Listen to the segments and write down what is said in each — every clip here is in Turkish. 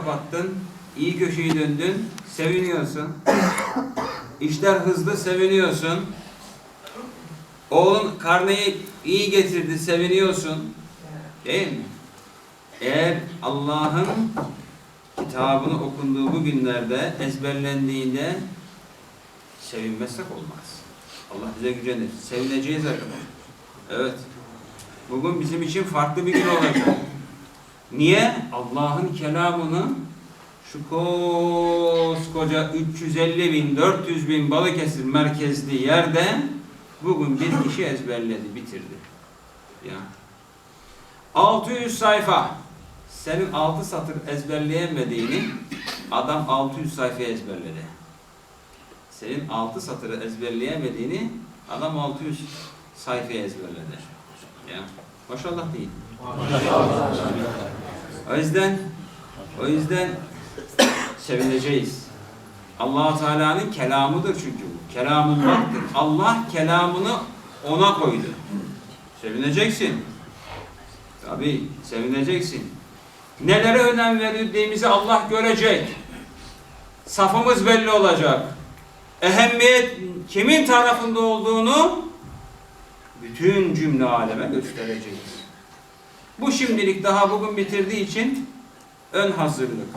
kapattın, iyi köşeyi döndün, seviniyorsun. İşler hızlı, seviniyorsun. Oğlun karneyi iyi getirdi, seviniyorsun. Değil mi? Eğer Allah'ın kitabını okunduğu bu günlerde ezberlendiğinde sevinmezsek olmaz. Allah bize gücenir. Sevineceğiz arkadaşlar. Evet. Bugün bizim için farklı bir gün olacak. Niye? Allah'ın kelamını şu koskoca 350 bin, 400 bin Balıkesir merkezli yerde bugün bir kişi ezberledi, bitirdi. Ya. 600 sayfa. Senin 6 satır ezberleyemediğini adam 600 sayfa ezberledi. Senin 6 satırı ezberleyemediğini adam 600 sayfa ezberledi. Ya. Maşallah değil. O yüzden o yüzden sevineceğiz. allah Teala'nın kelamıdır çünkü bu. Kelamullah'tır. Allah kelamını ona koydu. Sevineceksin. Tabi sevineceksin. Nelere önem verildiğimizi Allah görecek. Safımız belli olacak. Ehemmiyet kimin tarafında olduğunu bütün cümle aleme göstereceğiz. Bu şimdilik daha bugün bitirdiği için ön hazırlık.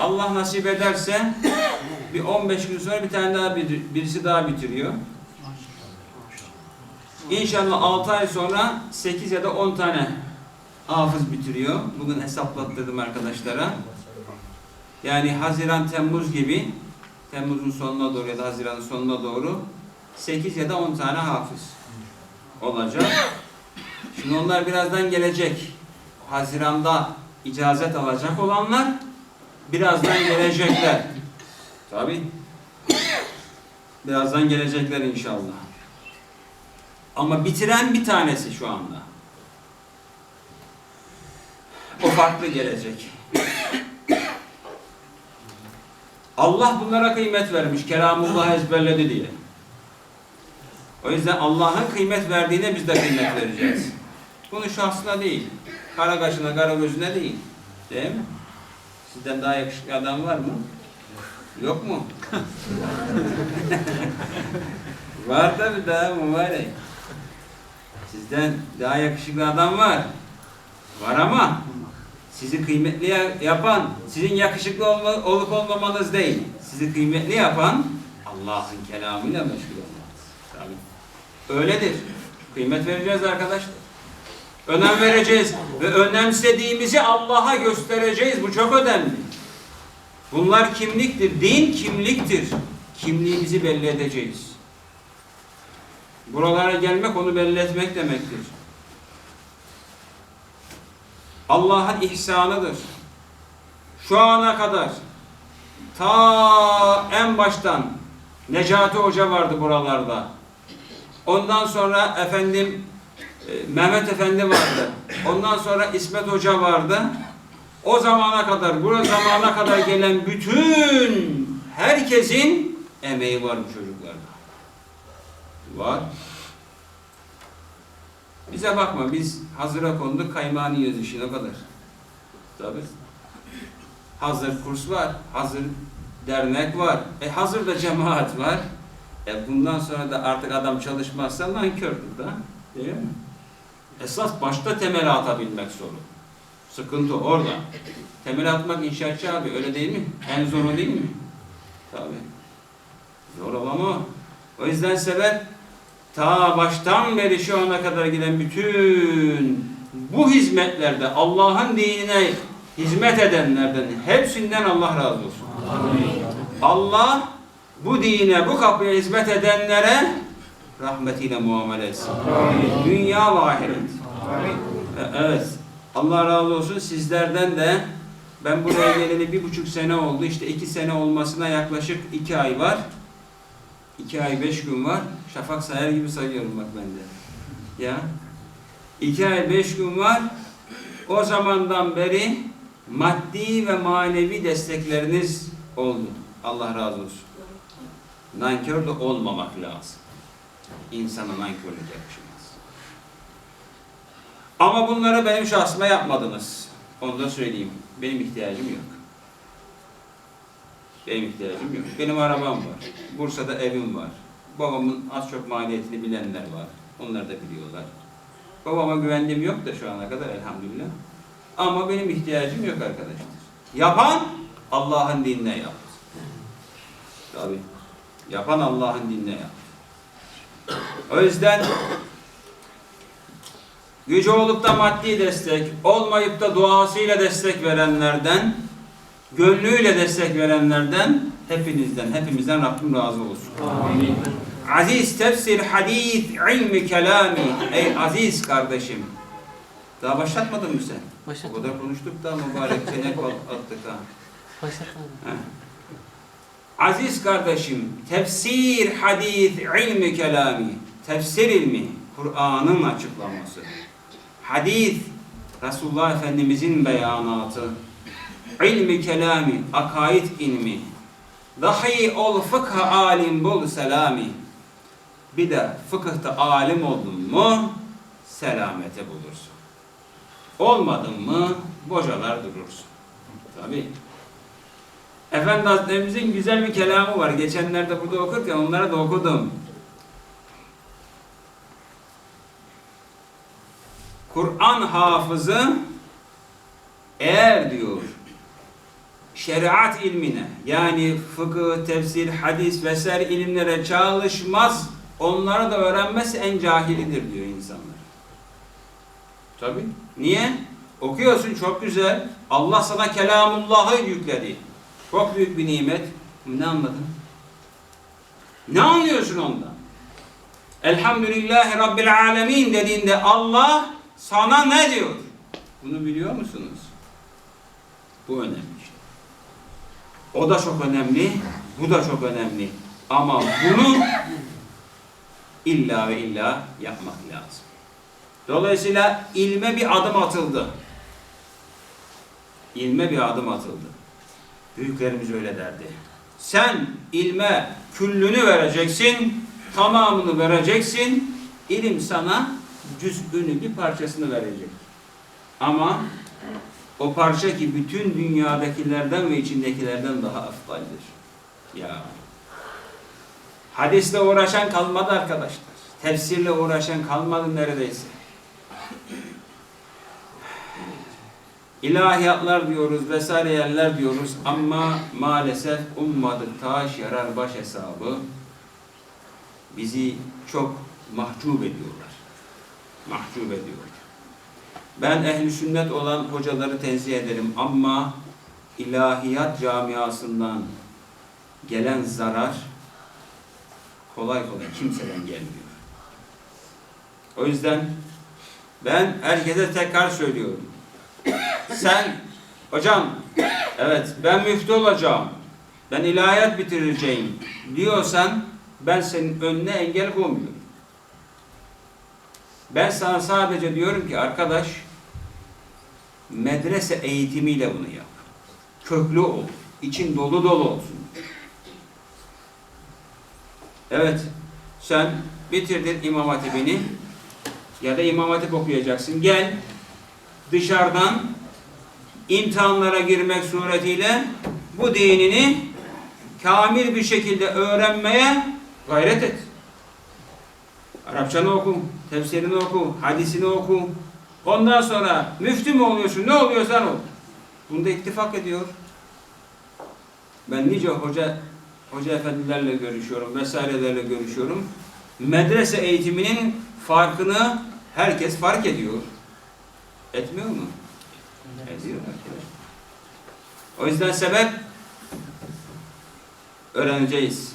Allah nasip ederse bir 15 gün sonra bir tane daha bir, birisi daha bitiriyor. İnşallah 6 ay sonra 8 ya da 10 tane hafız bitiriyor. Bugün hesaplattırdım arkadaşlara. Yani Haziran, Temmuz gibi Temmuz'un sonuna doğru ya da Haziran'ın sonuna doğru 8 ya da 10 tane hafız olacak. Şimdi onlar birazdan gelecek. Haziran'da icazet alacak olanlar birazdan gelecekler. Tabi. Birazdan gelecekler inşallah. Ama bitiren bir tanesi şu anda. O farklı gelecek. Allah bunlara kıymet vermiş. Kelamullah ezberledi diye. O yüzden Allah'ın kıymet verdiğine biz de kıymet vereceğiz. Bunu şahsına değil. Kara kaşına, kara gözüne değil. Değil mi? Sizden daha yakışıklı adam var mı? Yok mu? var tabi daha mübarek. Sizden daha yakışıklı adam var. Var ama sizi kıymetli ya- yapan, sizin yakışıklı olma, olup olmamanız değil. Sizi kıymetli yapan Allah'ın kelamıyla meşgul olmanız. Tabii. Öyledir. Kıymet vereceğiz arkadaşlar. Önem vereceğiz ve önemsediğimizi Allah'a göstereceğiz. Bu çok önemli. Bunlar kimliktir. Din kimliktir. Kimliğimizi belli edeceğiz. Buralara gelmek onu belli etmek demektir. Allah'ın ihsanıdır. Şu ana kadar ta en baştan Necati Hoca vardı buralarda. Ondan sonra efendim Mehmet Efendi vardı. Ondan sonra İsmet Hoca vardı. O zamana kadar, bu zamana kadar gelen bütün herkesin emeği var bu çocuklarda. Var. Bize bakma, biz hazıra konduk, kaymağını yiyoruz işin o kadar. Tabii. Hazır kurs var, hazır dernek var, e hazır da cemaat var. E bundan sonra da artık adam çalışmazsa nankördür da. Değil mi? Esas başta temel atabilmek sorun. Sıkıntı orada. Temel atmak inşaatçı abi öyle değil mi? En zoru değil mi? Tabii. Zor olan o. O yüzden sever ta baştan beri şu ana kadar giden bütün bu hizmetlerde Allah'ın dinine hizmet edenlerden hepsinden Allah razı olsun. Allah bu dine, bu kapıya hizmet edenlere rahmetiyle muamele etsin. Dünya ve ahiret. E- Evet. Allah razı olsun sizlerden de ben buraya geleli bir buçuk sene oldu. İşte iki sene olmasına yaklaşık iki ay var. İki ay beş gün var. Şafak sayar gibi sayıyorum bak ben de. Ya. İki ay beş gün var. O zamandan beri maddi ve manevi destekleriniz oldu. Allah razı olsun. Nankör de olmamak lazım. İnsana nankörlük yakışmaz. Ama bunları benim şahsıma yapmadınız. Onu da söyleyeyim. Benim ihtiyacım yok. Benim ihtiyacım yok. Benim arabam var. Bursa'da evim var. Babamın az çok maliyetini bilenler var. Onlar da biliyorlar. Babama güvendiğim yok da şu ana kadar elhamdülillah. Ama benim ihtiyacım yok arkadaşlar. Yapan Allah'ın dinine yaptı. Tabii. Yapan Allah'ın dinine yaptı. O yüzden gücü olup da maddi destek, olmayıp da duasıyla destek verenlerden, gönlüyle destek verenlerden, hepinizden, hepimizden Rabbim razı olsun. Amin. Aziz tefsir, hadis, ilmi, kelami. Ey aziz kardeşim. Daha başlatmadın mı sen? Başlat. O kadar konuştuk da mübarek çenek attık ha. Başlat abi. Aziz kardeşim, tefsir, hadis, ilmi, kelami. Tefsir ilmi, Kur'an'ın açıklaması. Hadis, Resulullah Efendimizin beyanatı. İlmi, kelami, akaid ilmi. Dahi ol fıkha alim bul selami. Bir de fıkıhta alim oldun mu selamete bulursun. Olmadın mı bocalar durursun. Tabii. Efendi Hazretlerimizin güzel bir kelamı var. Geçenlerde burada okurken onlara da okudum. Kur'an hafızı eğer diyor şeriat ilmine yani fıkıh, tefsir, hadis vesaire ilimlere çalışmaz, onları da öğrenmez en cahilidir diyor insanlar. Tabi. Niye? Okuyorsun çok güzel. Allah sana kelamullahı yükledi. Çok büyük bir nimet. Ne anladın? Ne anlıyorsun ondan? Elhamdülillahi Rabbil Alemin dediğinde Allah sana ne diyor? Bunu biliyor musunuz? Bu önemli işte. O da çok önemli, bu da çok önemli. Ama bunu illa ve illa yapmak lazım. Dolayısıyla ilme bir adım atıldı. İlme bir adım atıldı. Büyüklerimiz öyle derdi. Sen ilme küllünü vereceksin, tamamını vereceksin. İlim sana cüz'ünü bir parçasını verecek. Ama o parça ki bütün dünyadakilerden ve içindekilerden daha afdaldir. Ya. Hadisle uğraşan kalmadı arkadaşlar. Tefsirle uğraşan kalmadı neredeyse. İlahiyatlar diyoruz, vesaire yerler diyoruz ama maalesef ummadık taş yarar baş hesabı bizi çok mahcup ediyorlar. Mahcup ediyorlar. Ben ehli sünnet olan hocaları tenzih ederim ama ilahiyat camiasından gelen zarar kolay kolay kimseden gelmiyor. O yüzden ben herkese tekrar söylüyorum. Sen hocam evet ben müftü olacağım. Ben ilahiyat bitireceğim diyorsan ben senin önüne engel koymuyorum. Ben sana sadece diyorum ki arkadaş medrese eğitimiyle bunu yap. Köklü ol. için dolu dolu olsun. Evet. Sen bitirdin İmam Hatip'ini ya da İmam Hatip okuyacaksın. Gel dışarıdan imtihanlara girmek suretiyle bu dinini kamil bir şekilde öğrenmeye gayret et. Arapçanı oku, tefsirini oku, hadisini oku. Ondan sonra müftü mü oluyorsun, ne oluyorsan ol. Bunda ittifak ediyor. Ben nice hoca hoca efendilerle görüşüyorum, vesairelerle görüşüyorum. Medrese eğitiminin farkını herkes fark ediyor. Etmiyor mu? Arkadaşlar. O yüzden sebep öğreneceğiz.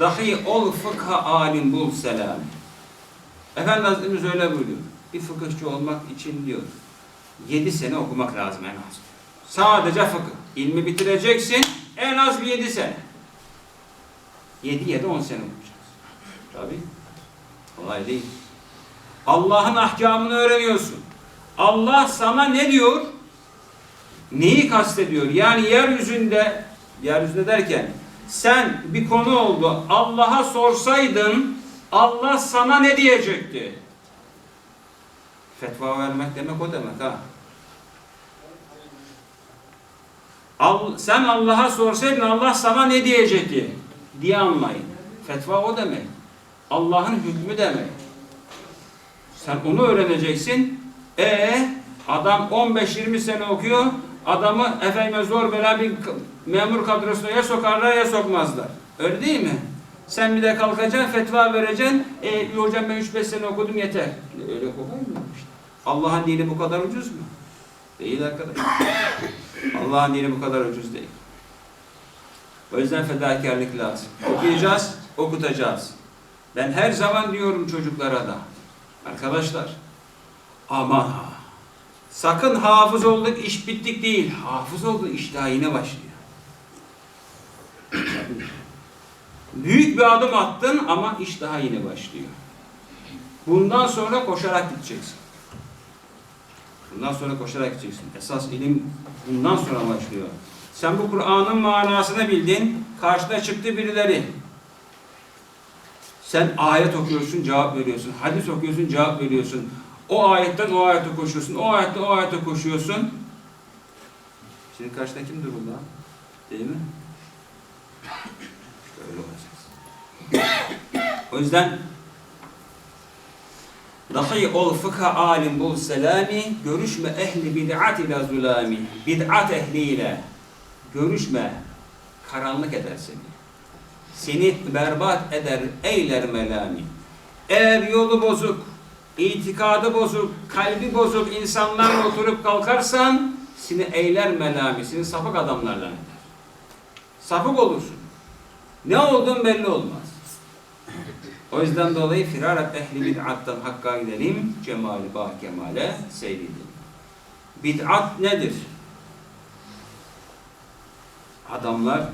Dahi ol fıkha alim bul selam. Efendi Hazretimiz öyle buyuruyor. Bir fıkıhçı olmak için diyor. Yedi sene okumak lazım en az. Sadece fıkıh. İlmi bitireceksin en az bir yedi sene. Yedi ya da on sene okuyacaksın. Tabii. Kolay değil. Allah'ın ahkamını öğreniyorsun. Allah sana ne diyor? Neyi kastediyor? Yani yeryüzünde, yeryüzünde derken sen bir konu oldu. Allah'a sorsaydın Allah sana ne diyecekti? Fetva vermek demek o demek ha. Al, sen Allah'a sorsaydın Allah sana ne diyecekti diye anlayın. Fetva o demek. Allah'ın hükmü demek. Sen onu öğreneceksin. E adam 15-20 sene okuyor. Adamı efendime zor bela bir memur kadrosuna ya sokarlar ya sokmazlar. Öyle değil mi? Sen bir de kalkacaksın, fetva vereceksin. E hocam ben 3-5 sene okudum yeter. Öyle kolay mı? Allah'ın dini bu kadar ucuz mu? Değil arkadaş. Allah'ın dini bu kadar ucuz değil. O yüzden fedakarlık lazım. Okuyacağız, okutacağız. Ben her zaman diyorum çocuklara da. Arkadaşlar, aman ha. Sakın hafız olduk, iş bittik değil. Hafız olduk, iş daha yine başlıyor. Büyük bir adım attın ama iş daha yeni başlıyor. Bundan sonra koşarak gideceksin. Bundan sonra koşarak gideceksin. Esas ilim bundan sonra başlıyor. Sen bu Kur'an'ın manasını bildin. Karşına çıktı birileri. Sen ayet okuyorsun, cevap veriyorsun. Hadis okuyorsun, cevap veriyorsun. O ayetten o ayete koşuyorsun. O ayetten o ayete koşuyorsun. Şimdi karşında kim duruldu ha? Değil mi? İşte öyle olacağız. O yüzden Dahi ol fıkha alim bul selami, görüşme ehli bid'at ile zulami, bid'at ehliyle görüşme, karanlık eder seni. Seni berbat eder, eyler melami. Eğer yolu bozuk, itikadı bozuk, kalbi bozuk insanlarla oturup kalkarsan, seni eyler melami, seni sapık adamlardan eder. Sapık olursun. Ne olduğun belli olmaz. O yüzden dolayı firar et ehli bid'attan hakka gidelim, cemali bah kemale seyredelim. Bid'at nedir? Adamlar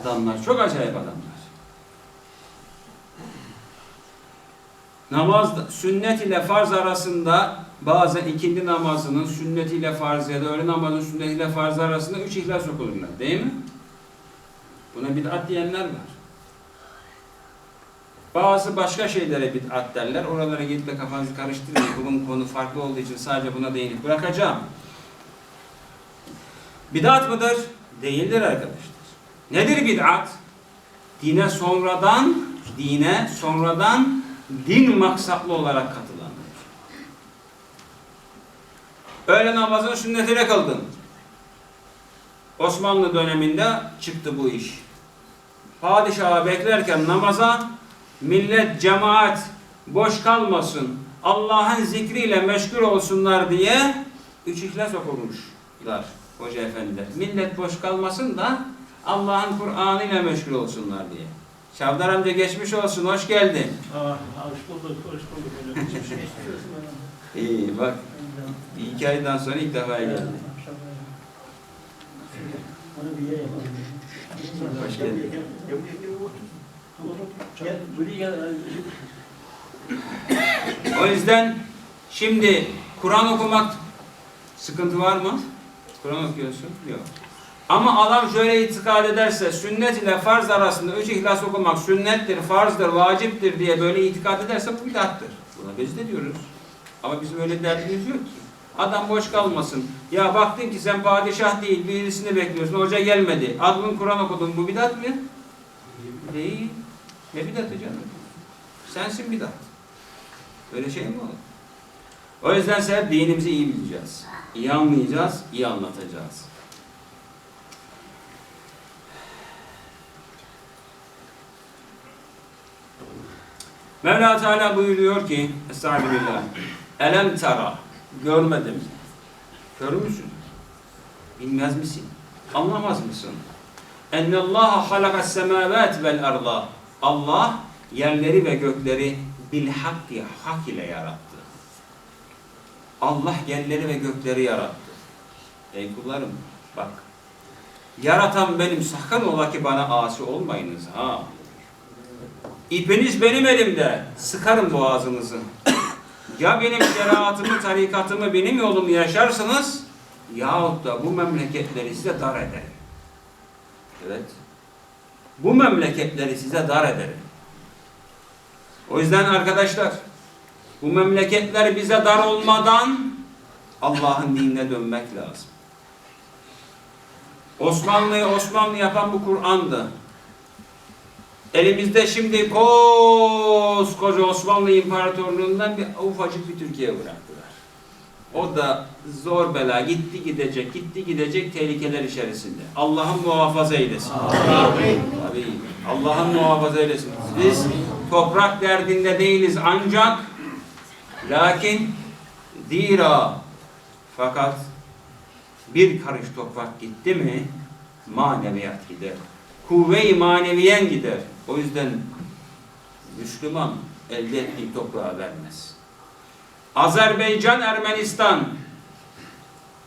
adamlar çok acayip adamlar. Namaz, sünnet ile farz arasında bazen ikindi namazının sünnet ile farz ya da öğle namazının sünnet ile farz arasında üç ihlas okunurlar. Değil mi? Buna bid'at diyenler var. Bazı başka şeylere bid'at derler. Oralara gidip de kafanızı karıştırmayın. Bunun konu farklı olduğu için sadece buna değinip bırakacağım. Bid'at mıdır? Değildir arkadaşlar. Nedir bid'at? Dine sonradan, dine sonradan din maksatlı olarak katılanlar. Öğle namazının sünnetine kıldın. Osmanlı döneminde çıktı bu iş. Padişahı beklerken namaza millet, cemaat boş kalmasın, Allah'ın zikriyle meşgul olsunlar diye üç ihlas okumuşlar hoca efendiler. Millet boş kalmasın da Allah'ın Kur'an'ı ile meşgul olsunlar diye. Şavdar amca geçmiş olsun, hoş geldin. Ah, hoş bulduk, hoş bulduk hocam. Geçmiş olsun bana. İyi bak, bir iki aydan sonra ilk defa geldi. Hoş geldin. O yüzden şimdi Kur'an okumak sıkıntı var mı? Kur'an okuyorsun? Yok. Ama adam şöyle itikad ederse sünnet ile farz arasında üç ihlas okumak sünnettir, farzdır, vaciptir diye böyle itikad ederse bu bidattır. Buna biz de diyoruz. Ama bizim öyle derdimiz yok ki. Adam boş kalmasın. Ya baktın ki sen padişah değil, birisini bekliyorsun, hoca gelmedi. Adın Kur'an okudun, bu bidat mı? Değil. Ne bidatı canım? Sensin bidat. Öyle şey mi olur? O yüzden sen dinimizi iyi bileceğiz. İyi anlayacağız, iyi anlatacağız. Mevla Teala buyuruyor ki Estağfirullah Elem tara Görmedim. Kör müsün? Bilmez misin? Anlamaz mısın? Ennallaha halakas semavat vel arda Allah yerleri ve gökleri bil hakki hak ile yarattı. Allah yerleri ve gökleri yarattı. Ey kullarım bak. Yaratan benim sakın ola ki bana asi olmayınız ha. İpiniz benim elimde. Sıkarım boğazınızı. Ya benim şeriatımı, tarikatımı, benim yolumu yaşarsınız yahut da bu memleketleri size dar ederim. Evet. Bu memleketleri size dar ederim. O yüzden arkadaşlar bu memleketler bize dar olmadan Allah'ın dinine dönmek lazım. Osmanlı'yı Osmanlı yapan bu Kur'an'dı. Elimizde şimdi koskoca Osmanlı İmparatorluğu'ndan bir ufacık bir Türkiye bıraktılar. O da zor bela gitti gidecek, gitti gidecek tehlikeler içerisinde. Allah'ın muhafaza eylesin. Tabii. Allah'ın muhafaza eylesin. Biz toprak derdinde değiliz ancak lakin dira fakat bir karış toprak gitti mi maneviyat gider. Kuvve-i maneviyen gider. O yüzden Müslüman elde ettiği toprağı vermez. Azerbaycan, Ermenistan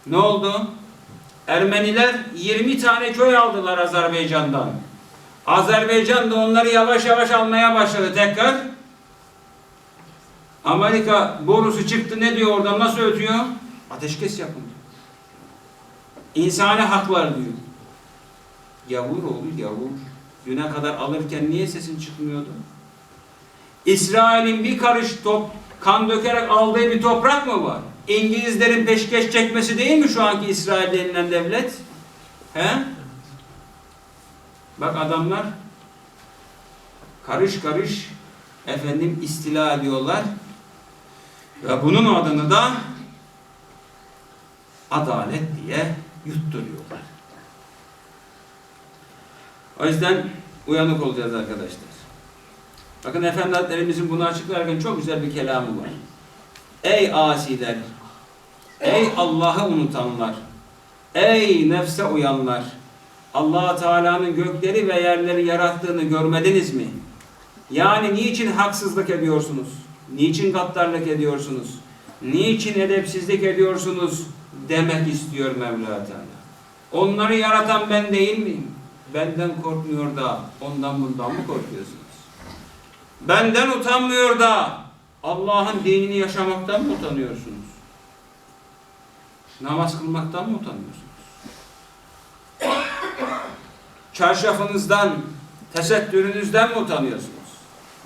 ne oldu? Ermeniler 20 tane köy aldılar Azerbaycan'dan. Azerbaycan da onları yavaş yavaş almaya başladı tekrar. Amerika borusu çıktı ne diyor oradan nasıl ötüyor? Ateşkes yapın diyor. İnsani haklar diyor. Yavur oğlu yavur. Düne kadar alırken niye sesin çıkmıyordu? İsrail'in bir karış top, kan dökerek aldığı bir toprak mı var? İngilizlerin peşkeş çekmesi değil mi şu anki İsrail denilen devlet? He? Bak adamlar karış karış efendim istila ediyorlar ve bunun adını da adalet diye yutturuyorlar. O yüzden uyanık olacağız arkadaşlar. Bakın Efendi bunu açıklarken çok güzel bir kelamı var. Ey asiler, ey Allah'ı unutanlar, ey nefse uyanlar, allah Teala'nın gökleri ve yerleri yarattığını görmediniz mi? Yani niçin haksızlık ediyorsunuz? Niçin gaddarlık ediyorsunuz? Niçin edepsizlik ediyorsunuz? Demek istiyor Mevla Teala. Onları yaratan ben değil miyim? Benden korkmuyor da ondan bundan mı korkuyorsunuz? Benden utanmıyor da Allah'ın dinini yaşamaktan mı utanıyorsunuz? Namaz kılmaktan mı utanıyorsunuz? Çarşafınızdan, tesettürünüzden mi utanıyorsunuz?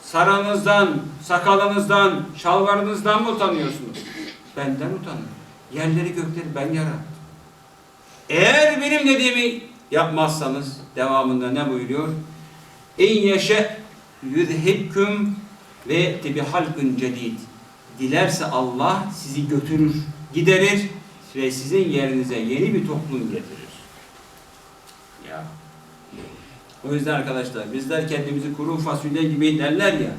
Saranızdan, sakalınızdan, şalvarınızdan mı utanıyorsunuz? Benden utanıyorum. Yerleri gökleri ben yarattım. Eğer benim dediğimi yapmazsanız devamında ne buyuruyor? İn yeşe yuzhibküm ve tibi halkın cedid. Dilerse Allah sizi götürür, giderir ve sizin yerinize yeni bir toplum getirir. Ya. O yüzden arkadaşlar bizler kendimizi kuru fasulye gibi derler ya.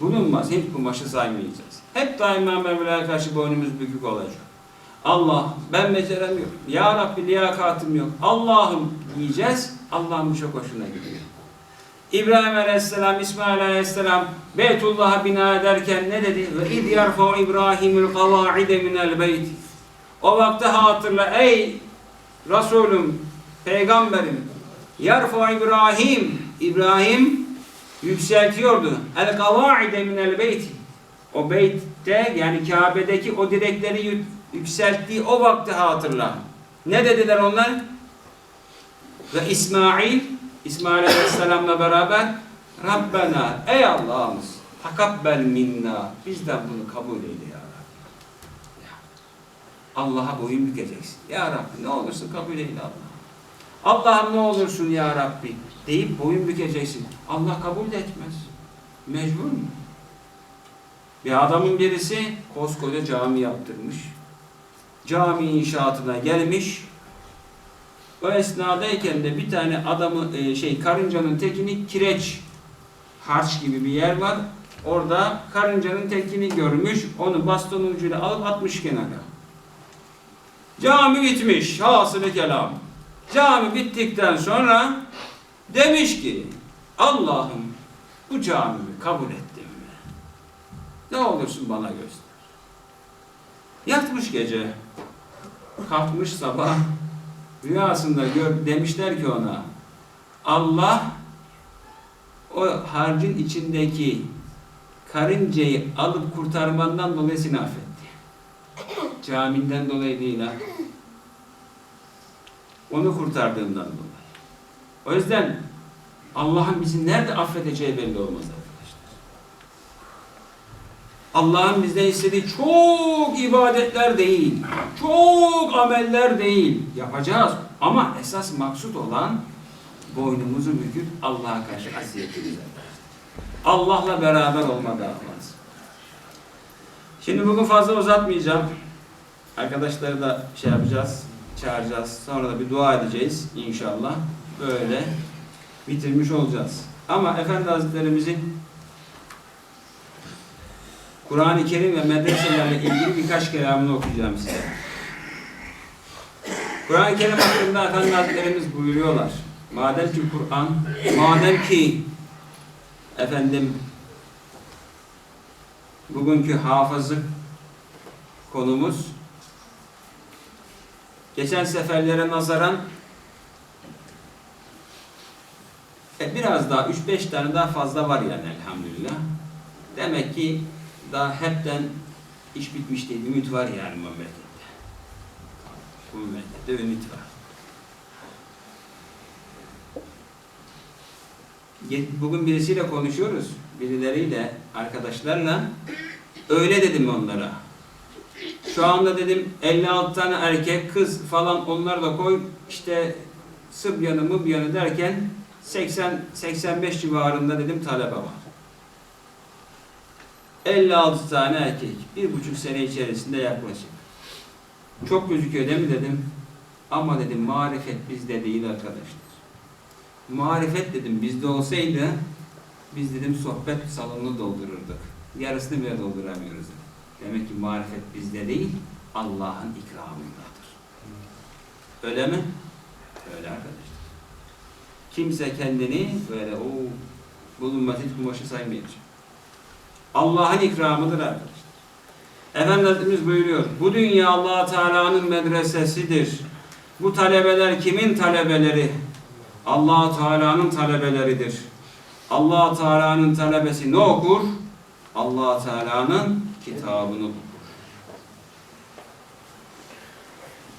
Bulunmaz. Hint kumaşı saymayacağız. Hep daima Mevla'ya karşı boynumuz bükük olacak. Allah ben beceremiyorum. Ya Rabbi liyakatım yok. Allah'ım diyeceğiz. Allah'ın çok hoşuna gidiyor. İbrahim Aleyhisselam, İsmail Aleyhisselam Beytullah'a bina ederken ne dedi? Ve id yarfa İbrahimul kavaide minel beyt. O vakti hatırla ey Resulüm, peygamberim. Yarfa İbrahim. İbrahim yükseltiyordu. El kavaide minel beyti. O beytte yani Kabe'deki o direkleri yük- yükselttiği o vakti hatırla. Ne dediler onlar? Ve İsmail, İsmail Aleyhisselam'la beraber Rabbena, ey Allah'ımız takabbel minna, bizden bunu kabul eyle ya Rabbi. Allah'a boyun bükeceksin. Ya Rabbi ne olursun kabul eyle Allah. Allah'ım ne olursun ya Rabbi deyip boyun bükeceksin. Allah kabul de etmez. Mecbur mu? Bir adamın birisi koskoca cami yaptırmış. Cami inşaatına gelmiş. O esnadayken de bir tane adamı e, şey karıncanın tekini kireç harç gibi bir yer var. Orada karıncanın tekini görmüş. Onu baston ucuyla alıp atmış kenara. Cami bitmiş. Hasılı kelam. Cami bittikten sonra demiş ki Allah'ım bu camimi kabul ettin mi? Ne olursun bana göster. Yatmış gece. Kalkmış sabah. Rüyasında gör, demişler ki ona Allah o harcın içindeki karıncayı alıp kurtarmandan dolayı seni affetti. Caminden dolayı değil ha. Onu kurtardığından dolayı. O yüzden Allah'ın bizi nerede affedeceği belli olmaz. Allah'ın bizden istediği çok ibadetler değil, çok ameller değil. Yapacağız ama esas maksut olan boynumuzu büküp Allah'a karşı asiyetimiz Allah'la beraber olma davası. Şimdi bugün fazla uzatmayacağım. Arkadaşları da şey yapacağız, çağıracağız. Sonra da bir dua edeceğiz inşallah. Böyle bitirmiş olacağız. Ama Efendi Hazretlerimizin Kur'an-ı Kerim ve medreselerle ilgili birkaç kelamını okuyacağım size. Kur'an-ı Kerim hakkında Efendi Hazretlerimiz buyuruyorlar. Madem ki Kur'an, madem ki efendim bugünkü hafızlık konumuz geçen seferlere nazaran e, biraz daha 3-5 tane daha fazla var yani elhamdülillah. Demek ki daha hepten iş bitmiş değil. Ümit var yani bu memlekette. Bu memlekette ümit var. Bugün birisiyle konuşuyoruz. Birileriyle, arkadaşlarla. Öyle dedim onlara. Şu anda dedim 56 tane erkek, kız falan onları da koy. İşte Sıbyanı, Mıbyanı derken 80-85 civarında dedim talebe var. 56 tane erkek. Bir buçuk sene içerisinde yaklaşık. Çok gözüküyor değil mi dedim. Ama dedim marifet bizde değil arkadaşlar. Marifet dedim bizde olsaydı biz dedim sohbet salonunu doldururduk. Yarısını bile dolduramıyoruz. Demek ki marifet bizde değil Allah'ın ikramındadır. Öyle mi? Öyle arkadaşlar. Kimse kendini böyle o bulunmaz hiç kumaşı saymayacak. Allah'ın ikramıdır arkadaşlar. Efendimiz buyuruyor. Bu dünya allah Teala'nın medresesidir. Bu talebeler kimin talebeleri? allah Teala'nın talebeleridir. allah Teala'nın talebesi ne okur? allah Teala'nın kitabını okur.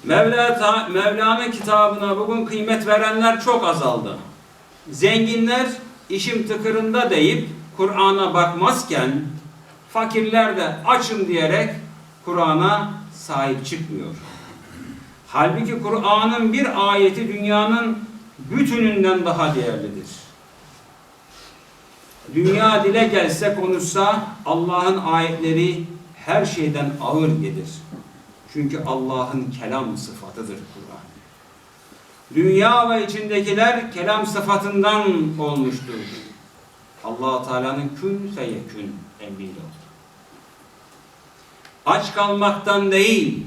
Mevla Mevla'nın kitabına bugün kıymet verenler çok azaldı. Zenginler işim tıkırında deyip Kur'an'a bakmazken fakirler de açın diyerek Kur'an'a sahip çıkmıyor. Halbuki Kur'an'ın bir ayeti dünyanın bütününden daha değerlidir. Dünya dile gelse konuşsa Allah'ın ayetleri her şeyden ağır gelir. Çünkü Allah'ın kelam sıfatıdır Kur'an. Dünya ve içindekiler kelam sıfatından olmuştur. Allah Teala'nın kün feyekün emriyle olur. Aç kalmaktan değil,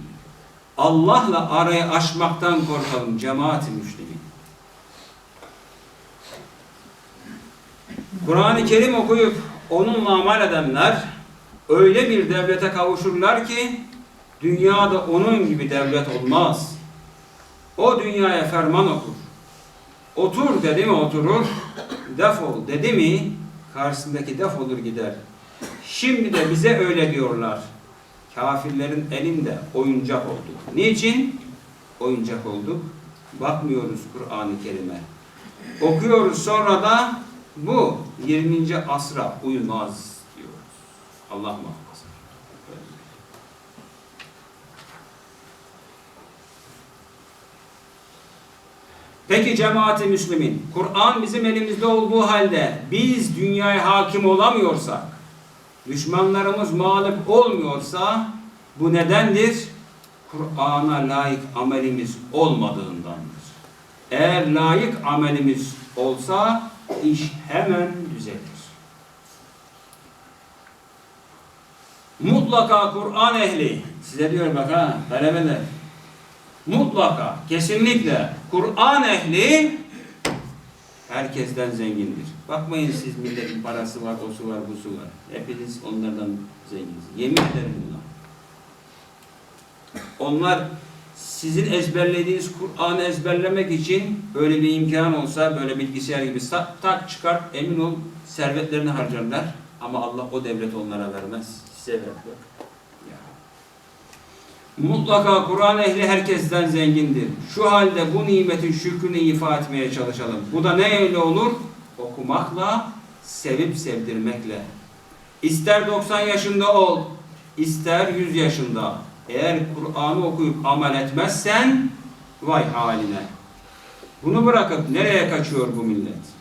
Allah'la arayı aşmaktan korkalım cemaat-i müslimin. Kur'an-ı Kerim okuyup onunla amel edenler öyle bir devlete kavuşurlar ki dünyada onun gibi devlet olmaz. O dünyaya ferman okur. Otur dedi mi oturur, defol dedi mi karşısındaki defolur gider. Şimdi de bize öyle diyorlar. Kafirlerin elinde oyuncak olduk. Niçin? Oyuncak olduk. Bakmıyoruz Kur'an-ı Kerim'e. Okuyoruz sonra da bu 20. asra uymaz diyoruz. Allah muhafaza. Peki cemaati Müslümin, Kur'an bizim elimizde olduğu halde biz dünyaya hakim olamıyorsak, düşmanlarımız mağlup olmuyorsa bu nedendir? Kur'an'a layık amelimiz olmadığındandır. Eğer layık amelimiz olsa iş hemen düzelir. Mutlaka Kur'an ehli, size diyorum bak ha, talebeler, mutlaka, kesinlikle Kur'an ehli herkesten zengindir. Bakmayın siz milletin parası var, osu var, busu var. Hepiniz onlardan zenginiz. Yemin ederim buna. Onlar sizin ezberlediğiniz Kur'an'ı ezberlemek için böyle bir imkan olsa, böyle bilgisayar gibi tak çıkart, emin ol servetlerini harcarlar. Ama Allah o devlet onlara vermez. Size verir. Mutlaka Kur'an ehli herkesten zengindir. Şu halde bu nimetin şükrünü ifa etmeye çalışalım. Bu da ne öyle olur? Okumakla, sevip sevdirmekle. İster 90 yaşında ol, ister 100 yaşında. Eğer Kur'an'ı okuyup amel etmezsen vay haline. Bunu bırakıp nereye kaçıyor bu millet?